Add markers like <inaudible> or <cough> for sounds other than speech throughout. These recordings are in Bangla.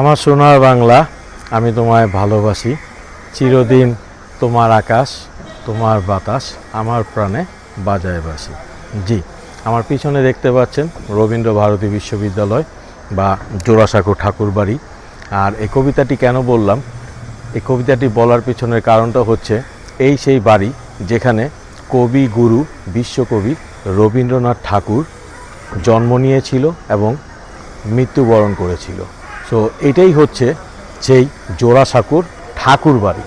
আমার সোনার বাংলা, আমি তোমায় ভালোবাসি। চিরদিন তোমার আকাশ, তোমার বাতাস আমার প্রাণে বাজায় বাসি। জি, আমার পিছনে দেখতে পাচ্ছেন রবীন্দ্র ভারতী বিশ্ববিদ্যালয় বা জোড়াসাঁকো ঠাকুরবাড়ি। আর এই কবিতাটি কেন বললাম? এই কবিতাটি বলার পিছনের কারণটা হচ্ছে, এই সেই বাড়ি যেখানে কবি গুরু, বিশ্বকবি রবীন্দ্রনাথ ঠাকুর জন্ম নিয়েছিল এবং মৃত্যুবরণ করেছিল। সো এটাই হচ্ছে সেই জোড়াসাঁকুর ঠাকুর বাড়ি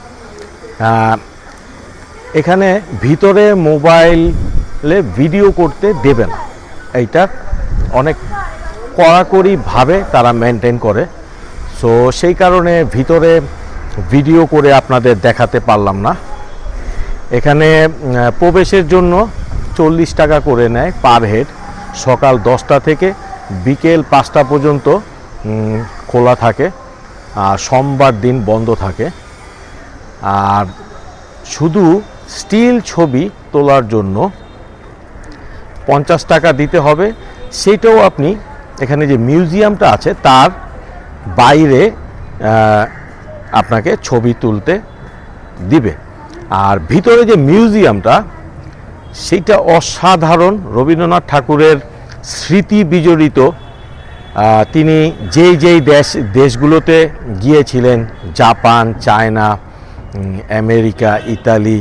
এখানে ভিতরে মোবাইলে ভিডিও করতে দেবে না। এইটা অনেক কড়াকড়িভাবে তারা মেনটেন করে। সো সেই কারণে ভিতরে ভিডিও করে আপনাদের দেখাতে পারলাম না। এখানে প্রবেশের জন্য চল্লিশ টাকা করে নেয় পার হেড। সকাল দশটা থেকে বিকেল পাঁচটা পর্যন্ত খোলা থাকে আর সোমবার দিন বন্ধ থাকে। আর শুধু স্টিল ছবি তোলার জন্য পঞ্চাশ টাকা দিতে হবে। সেটাও আপনি এখানে যে মিউজিয়ামটা আছে, তার বাইরে আপনাকে ছবি তুলতে দিবে। আর ভিতরে যে মিউজিয়ামটা সেইটা অসাধারণ। রবীন্দ্রনাথ ঠাকুরের স্মৃতি বিজড়িত তিনি যেই যেই দেশ দেশগুলোতে গিয়েছিলেন, Japan, China America, Italy,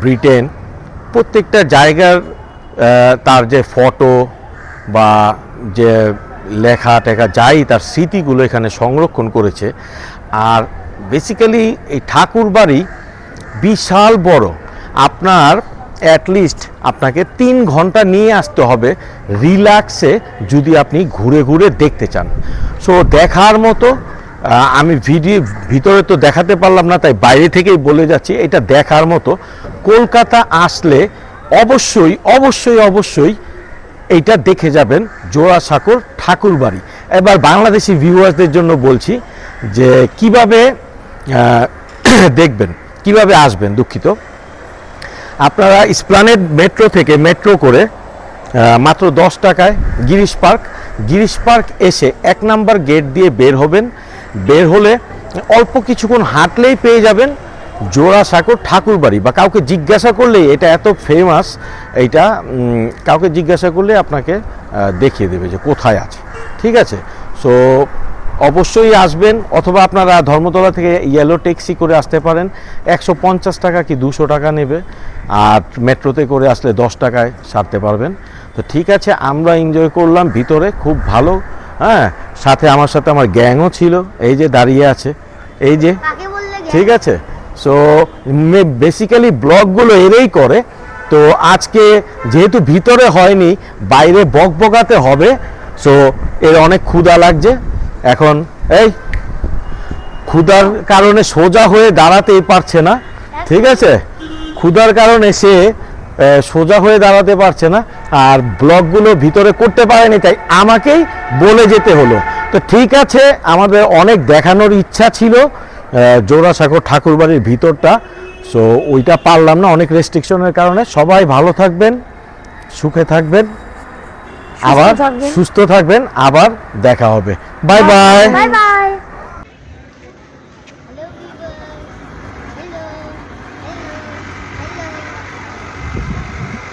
Britain, প্রত্যেকটা জায়গার তার যে ফটো বা যে লেখা টেখা যাই তার স্মৃতিগুলো এখানে সংরক্ষণ করেছে। আর বেসিক্যালি এই ঠাকুর বাড়ি বিশাল বড়। আপনার অ্যাটলিস্ট আপনাকে তিন ঘণ্টা নিয়ে আসতে হবে রিল্যাক্সে যদি আপনি ঘুরে ঘুরে দেখতে চান। সো দেখার মতো আমি ভিডিও ভিতরে তো দেখাতে পারলাম না, তাই বাইরে থেকেই বলে যাচ্ছি, এটা দেখার মতো। কলকাতা আসলে অবশ্যই অবশ্যই অবশ্যই এইটা দেখে যাবেন, জোড়াসাঁকোর ঠাকুর বাড়ি এবার বাংলাদেশি ভিউয়ার্সদের জন্য বলছি যে, কীভাবে <clears throat> দেখবেন, কীভাবে আসবেন দুঃখিত? আপনারা স্প্লানেড মেট্রো থেকে মেট্রো করে মাত্র দশ টাকায় গিরিশ পার্ক গিরিশ পার্ক এসে এক নাম্বার গেট দিয়ে বের হবেন। বের হলে অল্প কিছুক্ষণ হাঁটলেই পেয়ে যাবেন জোড়াসাঁকোর ঠাকুর বাড়ি বা কাউকে জিজ্ঞাসা করলেই এটা এত ফেমাস এইটা কাউকে জিজ্ঞাসা করলে আপনাকে দেখিয়ে দেবে যে কোথায় আছে। ঠিক আছে? সো অবশ্যই আসবেন অথবা আপনারা ধর্মতলা থেকে ইয়েলো ট্যাক্সি করে আসতে পারেন। একশো পঞ্চাশ টাকা কি দুশো টাকা নেবে আর মেট্রোতে করে আসলে দশ টাকায় সারতে পারবেন। তো ঠিক আছে আমরা এনজয় করলাম ভিতরে খুব ভালো হ্যাঁ? সাথে আমার সাথে আমার গ্যাংও ছিল এই যে দাঁড়িয়ে আছে এই যে? ঠিক আছে? সো বেসিক্যালি ব্লগগুলো এরেই করে। তো আজকে যেহেতু ভিতরে হয়নি বাইরে বক বকাতে হবে সো এর অনেক ক্ষুধা লাগছে। এখন এই ক্ষুধার কারণে সোজা হয়ে দাঁড়াতেই পারছে না ঠিক আছে? ক্ষুধার কারণে সে সোজা হয়ে দাঁড়াতে পারছে না আর ব্লগগুলো ভিতরে করতে পারেনি তাই আমাকেই বলে যেতে হলো। তো ঠিক আছে আমাদের অনেক দেখানোর ইচ্ছা ছিল আহ, জোড়াসাঁকো ঠাকুরবাড়ির ভিতরটা সো ওইটা পারলাম না অনেক রেস্ট্রিকশনের কারণে। সবাই ভালো থাকবেন সুখে থাকবেন আবার সুস্থ থাকবেন আবার দেখা হবে। Bye bye. Bye bye.